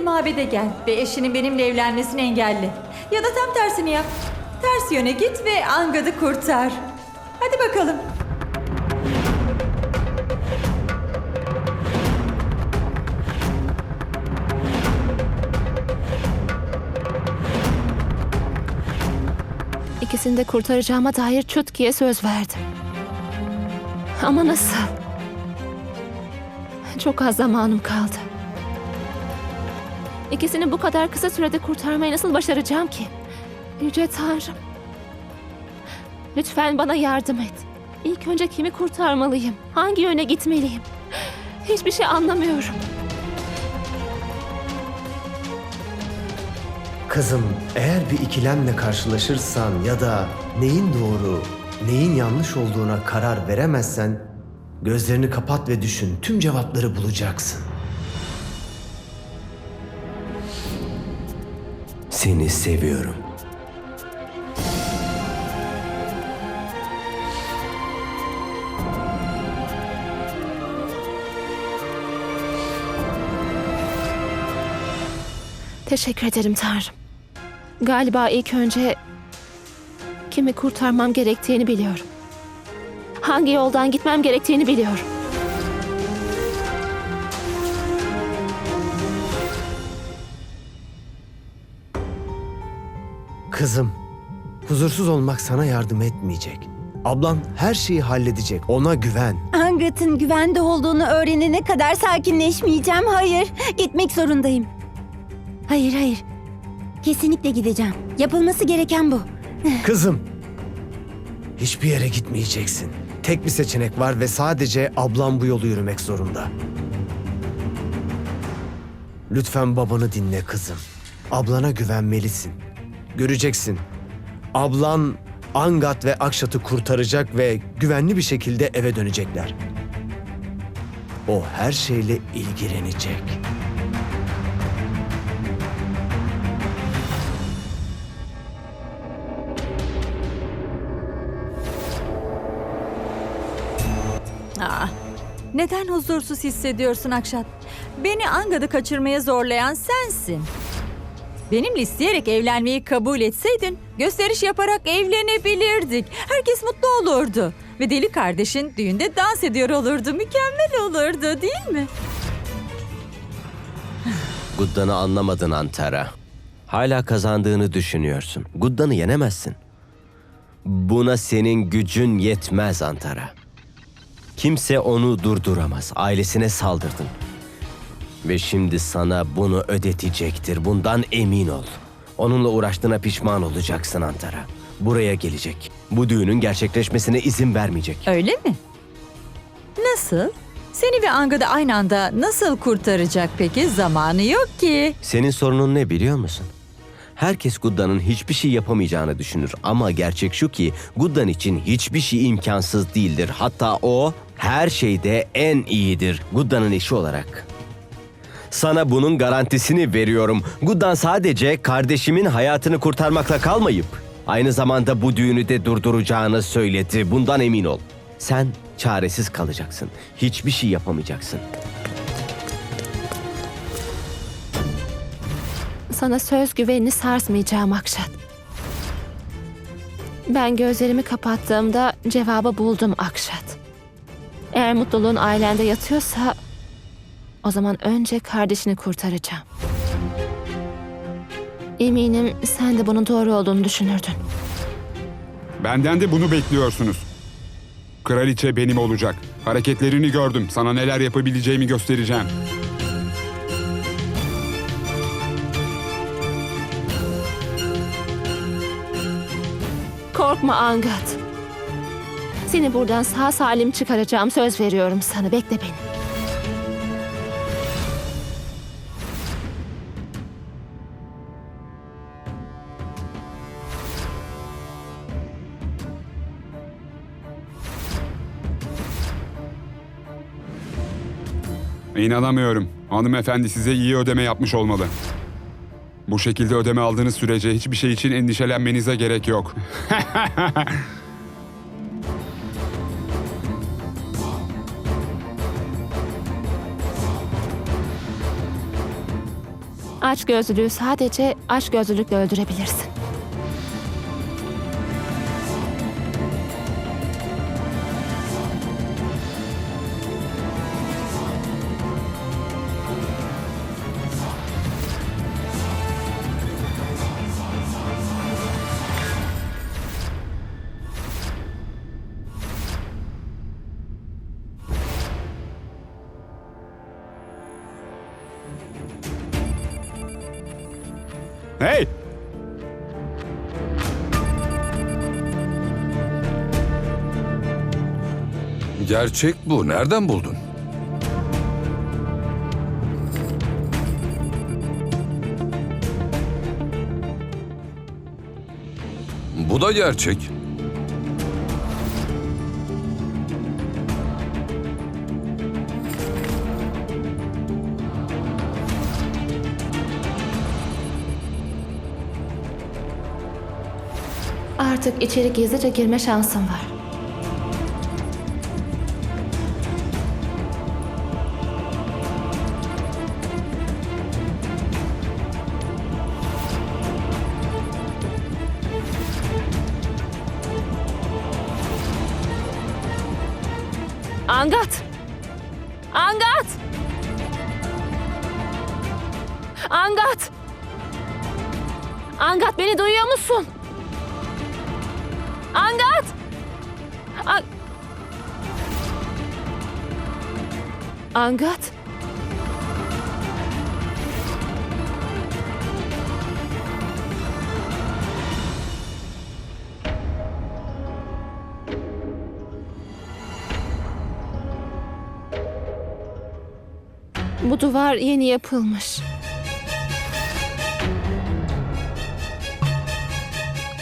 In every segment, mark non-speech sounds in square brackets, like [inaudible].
mabede gel ve eşinin benimle evlenmesini engelle. Ya da tam tersini yap. Ters yöne git ve Angad'ı kurtar. Hadi bakalım. İkisini de kurtaracağıma dair Çutki'ye söz verdim. Ama nasıl? Çok az zamanım kaldı. İkisini bu kadar kısa sürede kurtarmayı nasıl başaracağım ki? Yüce Tanrım. Lütfen bana yardım et. İlk önce kimi kurtarmalıyım? Hangi yöne gitmeliyim? Hiçbir şey anlamıyorum. Kızım, eğer bir ikilemle karşılaşırsan ya da neyin doğru, neyin yanlış olduğuna karar veremezsen, gözlerini kapat ve düşün, tüm cevapları bulacaksın. Seni seviyorum. Teşekkür ederim Tanrım. Galiba ilk önce kimi kurtarmam gerektiğini biliyorum. Hangi yoldan gitmem gerektiğini biliyorum. Kızım, huzursuz olmak sana yardım etmeyecek. Ablan her şeyi halledecek, ona güven. Angrat'ın güvende olduğunu öğrenene kadar sakinleşmeyeceğim. Hayır, gitmek zorundayım. Hayır, hayır. Kesinlikle gideceğim. Yapılması gereken bu. Kızım, hiçbir yere gitmeyeceksin. Tek bir seçenek var ve sadece ablam bu yolu yürümek zorunda. Lütfen babanı dinle kızım. Ablana güvenmelisin. Göreceksin. Ablan Angat ve Akşat'ı kurtaracak ve güvenli bir şekilde eve dönecekler. O her şeyle ilgilenecek. Aa, neden huzursuz hissediyorsun Akşat? Beni Angad'ı kaçırmaya zorlayan sensin. Benimle isteyerek evlenmeyi kabul etseydin gösteriş yaparak evlenebilirdik. Herkes mutlu olurdu. Ve deli kardeşin düğünde dans ediyor olurdu. Mükemmel olurdu değil mi? Guddan'ı anlamadın Antara. Hala kazandığını düşünüyorsun. Guddan'ı yenemezsin. Buna senin gücün yetmez Antara. Kimse onu durduramaz. Ailesine saldırdın. Ve şimdi sana bunu ödetecektir. Bundan emin ol. Onunla uğraştığına pişman olacaksın Antara. Buraya gelecek. Bu düğünün gerçekleşmesine izin vermeyecek. Öyle mi? Nasıl? Seni ve Angad'ı aynı anda nasıl kurtaracak peki? Zamanı yok ki. Senin sorunun ne biliyor musun? Herkes Gudda'nın hiçbir şey yapamayacağını düşünür ama gerçek şu ki Guddan için hiçbir şey imkansız değildir. Hatta o her şeyde en iyidir Gudda'nın eşi olarak. Sana bunun garantisini veriyorum. Guddan sadece kardeşimin hayatını kurtarmakla kalmayıp aynı zamanda bu düğünü de durduracağını söyledi. Bundan emin ol. Sen çaresiz kalacaksın. Hiçbir şey yapamayacaksın. Sana söz güvenini sarsmayacağım Akşat. Ben gözlerimi kapattığımda cevabı buldum Akşat. Eğer mutluluğun ailende yatıyorsa o zaman önce kardeşini kurtaracağım. Eminim sen de bunun doğru olduğunu düşünürdün. Benden de bunu bekliyorsunuz. Kraliçe benim olacak. Hareketlerini gördüm. Sana neler yapabileceğimi göstereceğim. Korkma Angat. Seni buradan sağ salim çıkaracağım söz veriyorum sana. Bekle beni. İnanamıyorum. Hanımefendi size iyi ödeme yapmış olmalı. Bu şekilde ödeme aldığınız sürece hiçbir şey için endişelenmenize gerek yok. [laughs] Aç gözlülüğü sadece aç gözlülükle öldürebilirsin. Hey! Gerçek bu. Nereden buldun? Bu da gerçek. Artık içeri gizlice girme şansın var. Angat! Angat! Angat! Angat beni duyuyor musun? Angat! An- Angat? Bu duvar yeni yapılmış.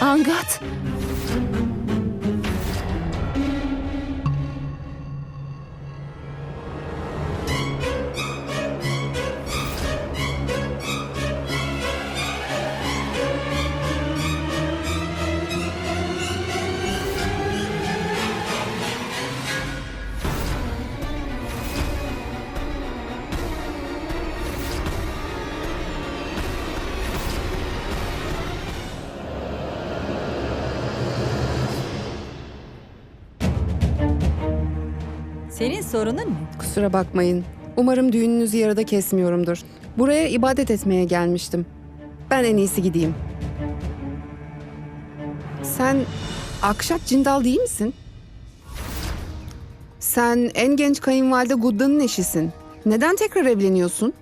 Angat. Senin sorunun ne? Kusura bakmayın. Umarım düğününüzü yarıda kesmiyorumdur. Buraya ibadet etmeye gelmiştim. Ben en iyisi gideyim. Sen Akşat Cindal değil misin? Sen en genç kayınvalide Gudda'nın eşisin. Neden tekrar evleniyorsun?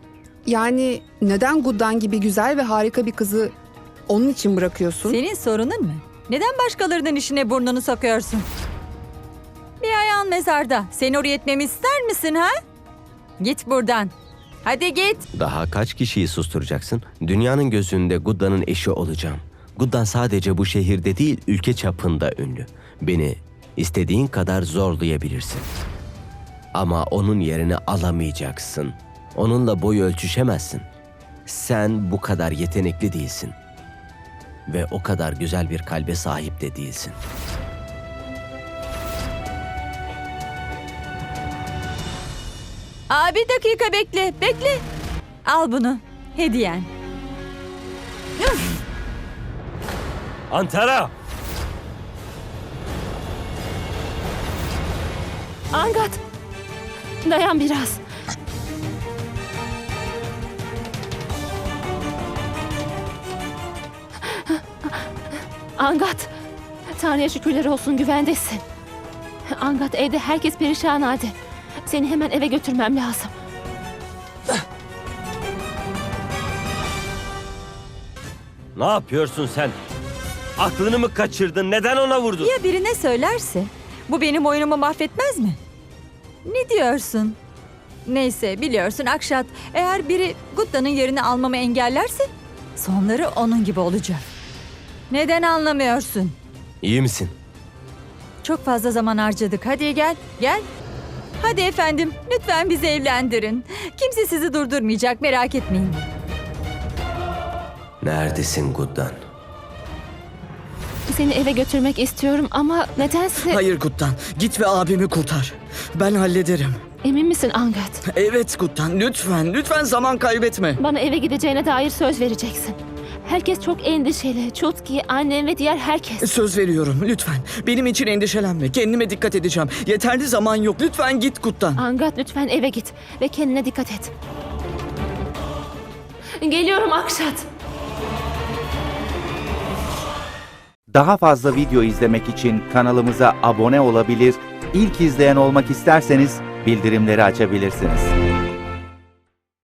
Yani neden Guddan gibi güzel ve harika bir kızı onun için bırakıyorsun? Senin sorunun ne? Neden başkalarının işine burnunu sokuyorsun? Ayağın mezarda. Seni oraya etmemi ister misin ha? Git buradan. Hadi git. Daha kaç kişiyi susturacaksın? Dünyanın gözünde Gudda'nın eşi olacağım. Guddan sadece bu şehirde değil, ülke çapında ünlü. Beni istediğin kadar zorlayabilirsin. Ama onun yerini alamayacaksın. Onunla boy ölçüşemezsin. Sen bu kadar yetenekli değilsin. Ve o kadar güzel bir kalbe sahip de değilsin. Aa, bir dakika bekle, bekle. Al bunu. Hediyen. Antara! Angat. Dayan biraz. Angat. Tanrı'ya şükürler olsun güvendesin. Angat evde herkes perişan halde. Seni hemen eve götürmem lazım. Ne yapıyorsun sen? Aklını mı kaçırdın? Neden ona vurdun? Ya birine söylerse? Bu benim oyunumu mahvetmez mi? Ne diyorsun? Neyse biliyorsun Akşat, eğer biri Gutta'nın yerini almamı engellerse sonları onun gibi olacak. Neden anlamıyorsun? İyi misin? Çok fazla zaman harcadık. Hadi gel, gel. Hadi efendim, lütfen bizi evlendirin. Kimse sizi durdurmayacak, merak etmeyin. Neredesin Guddan? Seni eve götürmek istiyorum ama nedense... Hayır Guttan, git ve abimi kurtar. Ben hallederim. Emin misin Angat? Evet Guttan lütfen lütfen zaman kaybetme. Bana eve gideceğine dair söz vereceksin. Herkes çok endişeli. Çutki, annem ve diğer herkes. Söz veriyorum lütfen. Benim için endişelenme. Kendime dikkat edeceğim. Yeterli zaman yok. Lütfen git Guttan. Angat lütfen eve git ve kendine dikkat et. Geliyorum Akşat. Daha fazla video izlemek için kanalımıza abone olabilir, ilk izleyen olmak isterseniz bildirimleri açabilirsiniz.